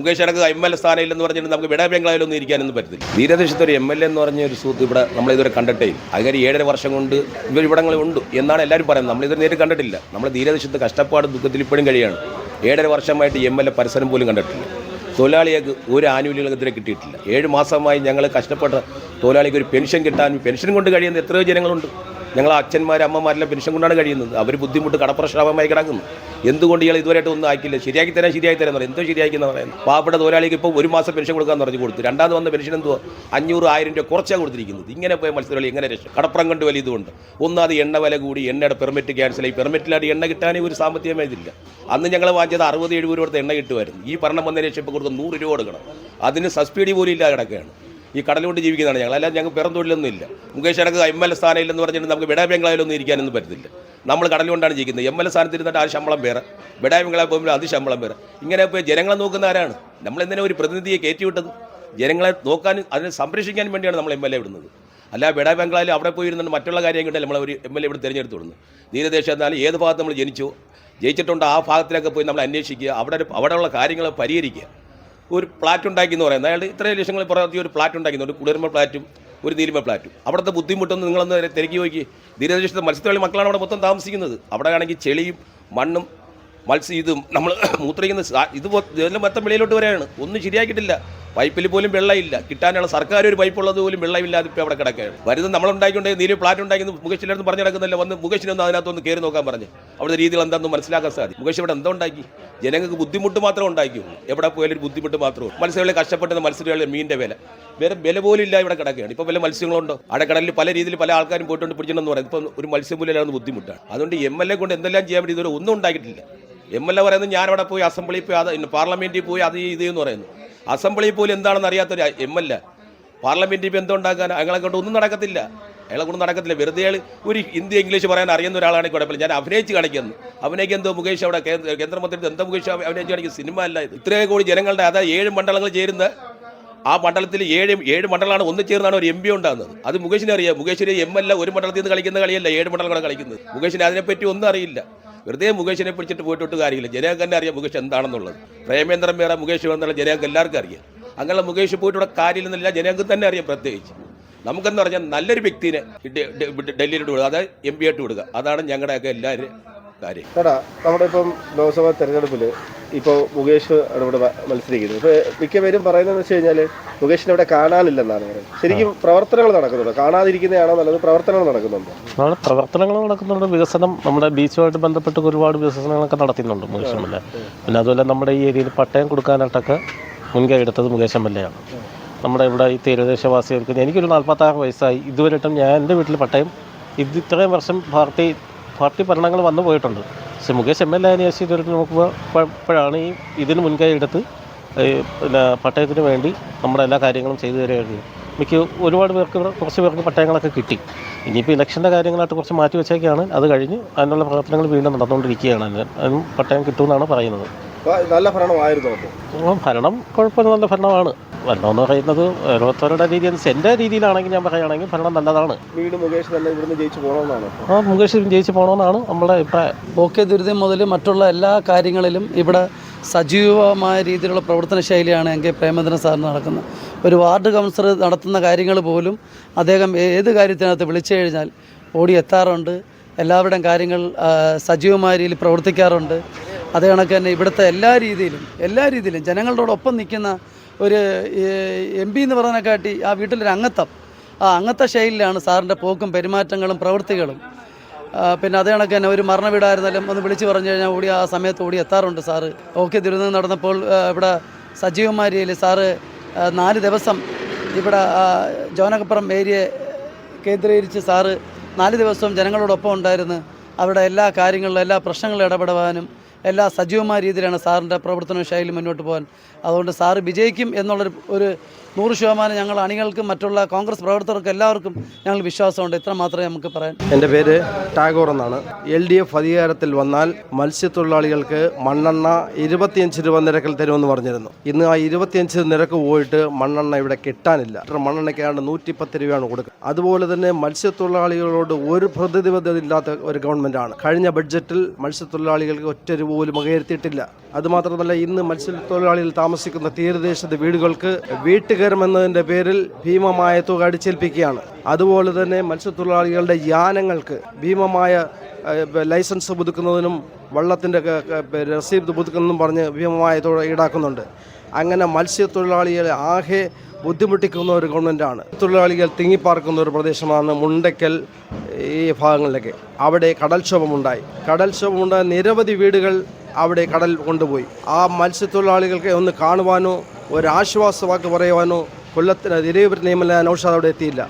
മുകേഷ് അനക്ക് M L A സ്ഥാനമില്ലെന്ന് പറഞ്ഞിട്ട് നമുക്ക് വിട ബംഗ്ലാവിലൊന്നും ഇരിക്കാനൊന്നും പറ്റത്തില്ല. തീരദേശത്ത് ഒരു എം എൽ എ എന്ന് പറഞ്ഞ ഒരു സൂത്ത് ഇവിടെ നമ്മൾ ഇതുവരെ കണ്ടിട്ടേ അതിന് ഏഴര വർഷം കൊണ്ട് ഇവർ ഇവിടങ്ങളിൽ ഉണ്ട് എന്നാണ് എല്ലാവരും പറയുന്നത്. നമ്മൾ ഇതുവരെ നേരിട്ട് കണ്ടിട്ടില്ല. നമ്മൾ ധീരദേശത്ത് കഷ്ടപ്പാട് ദുഃഖത്തിൽ ഇപ്പോഴും കഴിയാണ്. ഏഴര വർഷമായിട്ട് എം എൽ എ പരിസരം പോലും കണ്ടിട്ടില്ല. തൊഴിലാളികൾക്ക് ഒരു ആനുകൂല്യങ്ങൾ ഇതുവരെ കിട്ടിയിട്ടില്ല. ഏഴ് മാസമായി ഞങ്ങൾ കഷ്ടപ്പെട്ട തൊഴിലാളിക്ക് ഒരു പെൻഷൻ കിട്ടാൻ പെൻഷൻ കൊണ്ട് കഴിയുന്ന എത്രയോ ജനങ്ങളുണ്ട്. ഞങ്ങൾ അച്ഛന്മാർ അമ്മമാരെല്ലാം പെൻഷൻ കൊണ്ടാണ് കഴിയുന്നത്. അവർ ബുദ്ധിമുട്ട് കടപ്രശ്രാപമായി കിടക്കുന്നു. എന്തുകൊണ്ട് ഇയാൾ ഇതുവരെയായിട്ട് ഒന്നും ആക്കില്ല ശരിയാക്കി തരാൻ ശരിയാക്കി തരാൻ പറയും. എന്തോ ശരിയാക്കുന്ന പറയുന്നത്? പാവപ്പെട്ട തൊഴിലാളിക്ക് ഇപ്പോൾ ഒരു മാസം പെൻഷൻ കൊടുക്കാന്ന് പറഞ്ഞു കൊടുത്തു. രണ്ടാമത് വന്ന പെൻഷൻ എന്തോ അഞ്ഞൂറ് ആയിരം രൂപ കുറച്ചാണ് കൊടുത്തിരിക്കുന്നത്. ഇങ്ങനെ പോയ മത്സരങ്ങളിൽ എങ്ങനെ രക്ഷ കടപ്പുറം കണ്ട് വലിയ ഇതുകൊണ്ട്. ഒന്നാമത് എണ്ണ വില കൂടി എണ്ണയുടെ പെർമിറ്റ് ക്യാൻസൽ ആയി. പെർമിറ്റിലായിട്ട് എണ്ണ കിട്ടാനേ ഒരു സാമ്പത്തികമായ ഇതില്ല. അന്ന് ഞങ്ങൾ വാങ്ങിച്ചത് അറുപത് എഴുപത് രൂപ എണ്ണ കിട്ടുമായിരുന്നു. ഈ പറഞ്ഞ വന്നതിന് ശേഷം ഇപ്പോൾ കൊടുക്കുന്ന നൂറ് രൂപ കൊടുക്കണം. അതിന് സബ്സിഡി പോലും ഇല്ലാതെ കിടക്കുകയാണ്. ഈ കടലുകൊണ്ട് ജീവിക്കുന്നതാണ് ഞങ്ങൾ. അല്ലാതെ ഞങ്ങൾക്ക് പിറം തൊഴിലൊന്നും ഇല്ല. മുകേഷ് അടക്കം എം എൽ എ സ്ഥാനമില്ലെന്ന് പറഞ്ഞിട്ട് നമുക്ക് വിടാ ബംഗ്ലാവിലൊന്നും ഇരിക്കാനൊന്നും പറ്റത്തില്ല. നമ്മൾ കടലുകൊണ്ടാണ് ജീവിക്കുന്നത്. എം എൽ എ സ്ഥാനത്ത് ഇരുന്നിട്ട് ആ ശമ്പളം വേറെ. വിടാ ബംഗ്ലാവ് പോകുമ്പോൾ അത് ശമ്പളം വേറെ. ഇങ്ങനെ പോയി ജനങ്ങളെ നോക്കുന്ന ആരാണ്? നമ്മൾ എന്തിനാ ഒരു പ്രതിനിധിയെ കയറ്റിവിട്ടത്? ജനങ്ങളെ നോക്കാനും അതിനെ സംരക്ഷിക്കാനും വേണ്ടിയാണ് നമ്മൾ എം എൽ എ വിടുന്നത്. അല്ല ബെഡാ ബംഗ്ലാവിൽ അവിടെ പോയി ഇരുന്നിട്ട് മറ്റുള്ള കാര്യം കണ്ടല്ലേ നമ്മൾ ഒരു എം എൽ എ ഇവിടെ തിരഞ്ഞെടുത്ത് വിടുന്നു. തീരദേശം എന്നാൽ ഏത് ഭാഗത്ത് നമ്മൾ ജനിച്ചു. ജയിച്ചിട്ടുണ്ടോ ആ ഭാഗത്തിലൊക്കെ പോയി നമ്മൾ അന്വേഷിക്കുക. അവിടെ അവിടെയുള്ള കാര്യങ്ങൾ പരിഹരിക്കുക. ഒരു പ്ലാറ്റ് ഉണ്ടാക്കി എന്ന് പറയുന്നത്. അയാൾ ഇത്രയും ലക്ഷങ്ങൾ പുറത്തി ഒരു പ്ലാറ്റ് ഉണ്ടാക്കുന്നുണ്ട് കുളിർമ പ്ലാറ്റും ഒരു നീലിമ പ്ലാറ്റും അവിടുത്തെ ബുദ്ധിമുട്ടൊന്നും നിങ്ങളൊന്ന് തിരക്കി നോക്കി. തീരദേശത്തെ മത്സ്യത്തൊഴിൽ മക്കളാണ് അവിടെ മൊത്തം താമസിക്കുന്നത്. അവിടെ ആണെങ്കിൽ ചെളിയും മണ്ണും മത്സ്യം ഇതും നമ്മൾ മൂത്രിക്കുന്ന ഇത് ഇതെല്ലാം മൊത്തം വെളിയിലോട്ട് വരെയാണ് ഒന്നും ശരിയാക്കിയിട്ടില്ല. പൈപ്പിൽ പോലും വെള്ളമില്ല. കിട്ടാനുള്ള സർക്കാർ ഒരു പൈപ്പ് ഉള്ളത് പോലും വെള്ളമില്ലാതെ ഇപ്പോൾ അവിടെ കിടക്കുകയാണ്. വരുന്നത് നമ്മൾ ഉണ്ടാക്കിക്കൊണ്ടേ നീര് പ്ലാറ്റ് ഉണ്ടാക്കുന്നത് മുകേഷിന്റെ പറഞ്ഞു നടക്കുന്നില്ല. വന്ന് മുകേഷിനൊന്ന് അതിനകത്തൊന്ന് കയറി നോക്കാൻ പറഞ്ഞു. അവിടെ രീതികൾ എന്താണെന്ന് മനസ്സിലാക്കാൻ സാധിക്കും. മുകേഷ് ഇവിടെ എന്തോ ഉണ്ടാക്കി? ജനങ്ങൾക്ക് ബുദ്ധിമുട്ട് മാത്രം ഉണ്ടാക്കിയുള്ളൂ എവിടെ പോയാലും ഒരു ബുദ്ധിമുട്ട് മാത്രമേ മത്സ്യങ്ങളെ കഷ്ടപ്പെടുന്ന മത്സ്യങ്ങളെ മീനിന്റെ വില. വേറെ വില പോലും ഇല്ല ഇവിടെ കിടക്കുകയാണ്. ഇപ്പോൾ വല്ല മത്സ്യങ്ങളുണ്ടോ? അവിടെ കടലിൽ പല രീതിയിൽ പല ആൾക്കാരും പോയിട്ടുണ്ട് പിടിച്ചിട്ടുണ്ടെന്ന് പറയുന്നത്. ഇപ്പം ഒരു മത്സ്യം പോലും ബുദ്ധിമുട്ടാണ്. അതുകൊണ്ട് എം എൽ എ കൊണ്ട് എന്തെല്ലാം ചെയ്യാൻ വേണ്ടി ഇതുവരെ ഒന്നും ഉണ്ടാക്കിയിട്ടില്ല. എം എൽ എ പറയുന്നത് ഞാൻ അവിടെ പോയി അസംബ്ലിയിൽ പോയി അത് പാർലമെന്റിൽ പോയി അത് ഇത് എന്ന് പറയുന്നു. അസംബ്ലിയിൽ പോലും എന്താണെന്ന് അറിയാത്തൊരു എം എൽ എ. പാർലമെന്റിൽ ഇപ്പോൾ എന്തുണ്ടാക്കാൻ അയാളെ കൊണ്ട് ഒന്നും നടക്കത്തില്ല. അയാളെ കൊണ്ട് നടക്കത്തില്ല. വെറുതെ ഒരു ഹിന്ദി ഇംഗ്ലീഷ് പറയാൻ അറിയുന്ന ഒരാളാണെങ്കിൽ കുഴപ്പമില്ല. ഞാൻ അഭിനയിച്ച് കാണിക്കുന്നു. അഭിനയിക്കാൻ എന്തോ മുകേഷ് അവിടെ കേന്ദ്രമന്ത്രി എന്തോ മുകേഷ് അഭിനയിച്ച് കാണിക്കുന്ന. സിനിമ അല്ല. ഇത് ഇത്രയും കൂടി ജനങ്ങളുടെ അതായത് ഏഴ് മണ്ഡലങ്ങൾ ചേരുന്ന ആ മണ്ഡലത്തിൽ ഏഴ് ഏഴ് മണ്ഡലമാണ് ഒന്ന് ചേർന്നാണ് ഒരു എം പി ഉണ്ടാകുന്നത്. അത് മുകേഷിനെ അറിയാം. മുകേഷിന് എം എൽ ഒരു മണ്ഡലത്തിൽ നിന്ന് കളിക്കുന്ന കളിയല്ല. ഏഴ് മണ്ഡലങ്ങളാണ് കളിക്കുന്നത്. മുകേഷിന് അതിനെപ്പറ്റി ഒന്നും അറിയില്ല. വെറുതെ മുകേഷിനെ പിടിച്ചിട്ട് പോയിട്ടൊട്ട് കാര്യമില്ല. ജനങ്ങൾക്ക് തന്നെ അറിയാം മുകേഷ് എന്താണെന്നുള്ളത്. പ്രേമേന്ദ്രൻ വേറെ മുകേഷ് എന്നുള്ള ജനങ്ങൾക്ക് എല്ലാവർക്കും അറിയാം. അങ്ങനെ മുകേഷ് പോയിട്ടുള്ള കാര്യമില്ലെന്നില്ല ജനങ്ങൾക്ക് തന്നെ അറിയാം പ്രത്യേകിച്ച്. നമുക്കെന്ന് പറഞ്ഞാൽ നല്ലൊരു വ്യക്തിനെ ഡൽഹിയിലോട്ട് വിടുക അതായത് എം പി ആയിട്ട് വിടുക. അതാണ് ഞങ്ങളുടെയൊക്കെ എല്ലാവരും കാര്യം. നമ്മുടെ ഇപ്പം ലോക്സഭാ തെരഞ്ഞെടുപ്പിൽ ഇപ്പോൾ മുകേഷ് ആണ് ഇവിടെ മത്സരിക്കുന്നത്. ഇപ്പോൾ മിക്ക പേരും പറയുന്നതെന്ന് വെച്ച് കഴിഞ്ഞാൽ മുകേഷിനെ ഇവിടെ കാണാനില്ലെന്നാണ് പറയുന്നത്. ശരിക്കും പ്രവർത്തനങ്ങൾ നടക്കുന്നുണ്ടോ? കാണാതിരിക്കുന്നതാണോ നല്ലത്? പ്രവർത്തനങ്ങൾ നടക്കുന്നുണ്ട്? നമ്മുടെ പ്രവർത്തനങ്ങൾ നടക്കുന്നുണ്ട്. വികസനം നമ്മുടെ ബീച്ചുമായിട്ട് ബന്ധപ്പെട്ട് ഒരുപാട് വികസനങ്ങളൊക്കെ നടത്തുന്നുണ്ട് മുകേഷ് എം എൽ എ. പിന്നെ അതുപോലെ നമ്മുടെ ഈ ഏരിയയിൽ പട്ടയം കൊടുക്കാനായിട്ടൊക്കെ മുൻകൈ എടുത്തത് മുകേഷ് എം എൽ എ ആണ്. നമ്മുടെ ഇവിടെ ഈ തീരദേശവാസികൾക്ക് എനിക്കൊരു നാൽപ്പത്താറ് വയസ്സായി. ഇതുവരെയായിട്ടും ഞാൻ എന്റെ വീട്ടിൽ പട്ടയം ഇത് ഇത്രയും വർഷം പാർട്ടി പാർട്ടി ഭരണങ്ങൾ വന്നു പോയിട്ടുണ്ട്. പക്ഷെ മുകേഷ് എം എൽ എ ശേഷം ഇതുവരെ നോക്കുമ്പോൾ ഇപ്പോഴാണ് ഈ ഇതിന് മുൻകൈ എടുത്ത് പിന്നെ പട്ടയത്തിന് വേണ്ടി നമ്മുടെ എല്ലാ കാര്യങ്ങളും ചെയ്തു തരികയാണ്. മിക്ക ഒരുപാട് പേർക്ക് കുറച്ച് പേർക്ക് പട്ടയങ്ങളൊക്കെ കിട്ടി. ഇനിയിപ്പോൾ ഇലക്ഷന്റെ കാര്യങ്ങളായിട്ട് കുറച്ച് മാറ്റി വെച്ചേക്കാണ്. അത് കഴിഞ്ഞ് അതിനുള്ള പ്രവർത്തനങ്ങൾ വീണ്ടും നടന്നുകൊണ്ടിരിക്കുകയാണ്. അതിന് അതിനും പട്ടയം കിട്ടുമെന്നാണ് പറയുന്നത്. നല്ല ഭരണമായിരുന്നു ഭരണം കുഴപ്പമില്ല നല്ല ഭരണമാണ്. ഭരണം എന്ന് പറയുന്നത് ഓരോരുത്തരുടെ രീതി അനുസരിച്ച്. എന്റെ രീതിയിലാണെങ്കിൽ ഞാൻ പറയുകയാണെങ്കിൽ ഭരണം നല്ലതാണ്. വീട് മുകേഷ് തന്നെ ഇവിടുന്ന് ജയിച്ചു പോകണമെന്നാണ് ആ മുകേഷ് ജയിച്ച് പോകണമെന്നാണ് നമ്മുടെ അഭിപ്രായം. ഓക്കെ ദുരിതം മുതൽ മറ്റുള്ള എല്ലാ കാര്യങ്ങളിലും ഇവിടെ സജീവമായ രീതിയിലുള്ള പ്രവർത്തന ശൈലിയാണ് എങ്കിൽ കെ പ്രേമചന്ദ്രൻ സാറിന് നടക്കുന്നത്. ഒരു വാർഡ് കൗൺസിലർ നടത്തുന്ന കാര്യങ്ങൾ പോലും അദ്ദേഹം ഏത് കാര്യത്തിനകത്ത് വിളിച്ചു കഴിഞ്ഞാൽ ഓടി എത്താറുണ്ട്. എല്ലാവരുടെയും കാര്യങ്ങൾ സജീവമായ രീതിയിൽ പ്രവർത്തിക്കാറുണ്ട്. അതേ കണക്ക് തന്നെ ഇവിടുത്തെ എല്ലാ രീതിയിലും എല്ലാ രീതിയിലും ജനങ്ങളോടൊപ്പം നിൽക്കുന്ന ഒരു എം പി എന്ന് പറയുന്നതിനെക്കാട്ടി ആ വീട്ടിലൊരു അംഗത്വം. ആ അംഗത്വ ശൈലിയിലാണ് സാറിന്റെ പോക്കും പെരുമാറ്റങ്ങളും പ്രവൃത്തികളും. പിന്നെ അതേ കണക്ക് തന്നെ ഒരു മരണ വീടായിരുന്നാലും ഒന്ന് വിളിച്ചു പറഞ്ഞു കഴിഞ്ഞാൽ ഓടി ആ സമയത്ത് ഓടി എത്താറുണ്ട് സാറ്. ഓക്കെ ദുരന്തം നടന്നപ്പോൾ ഇവിടെ സജീവമാരിയിൽ സാറ് നാല് ദിവസം ഇവിടെ ജോനകപ്പുറം ഏരിയ കേന്ദ്രീകരിച്ച് സാറ് നാല് ദിവസവും ജനങ്ങളോടൊപ്പം ഉണ്ടായിരുന്നു. അവരുടെ എല്ലാ കാര്യങ്ങളിലും എല്ലാ പ്രശ്നങ്ങളിലും ഇടപെടുവാനും എല്ലാ സജീവമായ രീതിയിലാണ് സാറിന്റെ പ്രവർത്തന ശൈലി മുന്നോട്ട് പോകാൻ. അതുകൊണ്ട് സാറ് വിജയിക്കും എന്നുള്ളൊരു ഒരു നൂറ് ശതമാനം ഞങ്ങൾ അണികൾക്കും മറ്റുള്ള കോൺഗ്രസ് പ്രവർത്തകർക്കും എല്ലാവർക്കും ഞങ്ങൾ വിശ്വാസമുണ്ട്. ഇത്ര മാത്രമേ നമുക്ക് പറയാൻ എന്റെ പേര് ടാഗോർ എന്നാണ്. എൽ ഡി എഫ് അധികാരത്തിൽ വന്നാൽ മത്സ്യത്തൊഴിലാളികൾക്ക് മണ്ണെണ്ണ ഇരുപത്തിയഞ്ച് രൂപ നിരക്കിൽ തരുമെന്ന് പറഞ്ഞിരുന്നു. ഇന്ന് ആ ഇരുപത്തിയഞ്ച് നിരക്ക് പോയിട്ട് മണ്ണെണ്ണ ഇവിടെ കിട്ടാനില്ല. മണ്ണെണ്ണയ്ക്കാണ്ട് നൂറ്റിപ്പത്ത് രൂപയാണ് കൊടുക്കുക. അതുപോലെ തന്നെ മത്സ്യത്തൊഴിലാളികളോട് ഒരു പ്രതിബദ്ധത ഇല്ലാത്ത ഒരു ഗവൺമെന്റാണ് കഴിഞ്ഞ ബഡ്ജറ്റിൽ മത്സ്യത്തൊഴിലാളികൾക്ക് ഒറ്റ രൂപ പോലും വകയിരുത്തിയിട്ടില്ല. അതുമാത്രമല്ല ഇന്ന് മത്സ്യത്തൊഴിലാളികൾ താമസിക്കുന്ന തീരദേശത്തെ വീടുകൾക്ക് വീട്ടുകയറുമെന്നതിന്റെ പേരിൽ ഭീമമായ തുക അടിച്ചേൽപ്പിക്കുകയാണ്. അതുപോലെ തന്നെ മത്സ്യത്തൊഴിലാളികളുടെ യാനങ്ങൾക്ക് ഭീമമായ ലൈസൻസ് പുതുക്കുന്നതിനും വള്ളത്തിന്റെ രസീത് പുതുക്കുന്നതും പറഞ്ഞ് ഭീമമായ തുക ഈടാക്കുന്നുണ്ട്. അങ്ങനെ മത്സ്യത്തൊഴിലാളികളെ ആകെ ബുദ്ധിമുട്ടിക്കുന്ന ഒരു ഗവൺമെന്റാണ്. തൊഴിലാളികൾ തിങ്ങിപ്പാർക്കുന്ന ഒരു പ്രദേശമാണ് മുണ്ടയ്ക്കൽ ഈ ഭാഗങ്ങളിലൊക്കെ. അവിടെ കടൽക്ഷോഭമുണ്ടായി. കടൽക്ഷോഭമുണ്ടായ നിരവധി വീടുകൾ അവിടെ കടൽ കൊണ്ടുപോയി. ആ മത്സ്യത്തൊഴിലാളികൾക്ക് ഒന്ന് കാണുവാനോ ഒരു വാക്ക് പറയുവാനോ കൊല്ലത്തിന് തിരുവനന്തപുരം നിയമല നൗഷാദ് അവിടെ എത്തിയില്ല.